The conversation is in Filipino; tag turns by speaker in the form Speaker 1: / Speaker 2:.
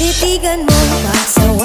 Speaker 1: Titigan mo, pagsawaan sa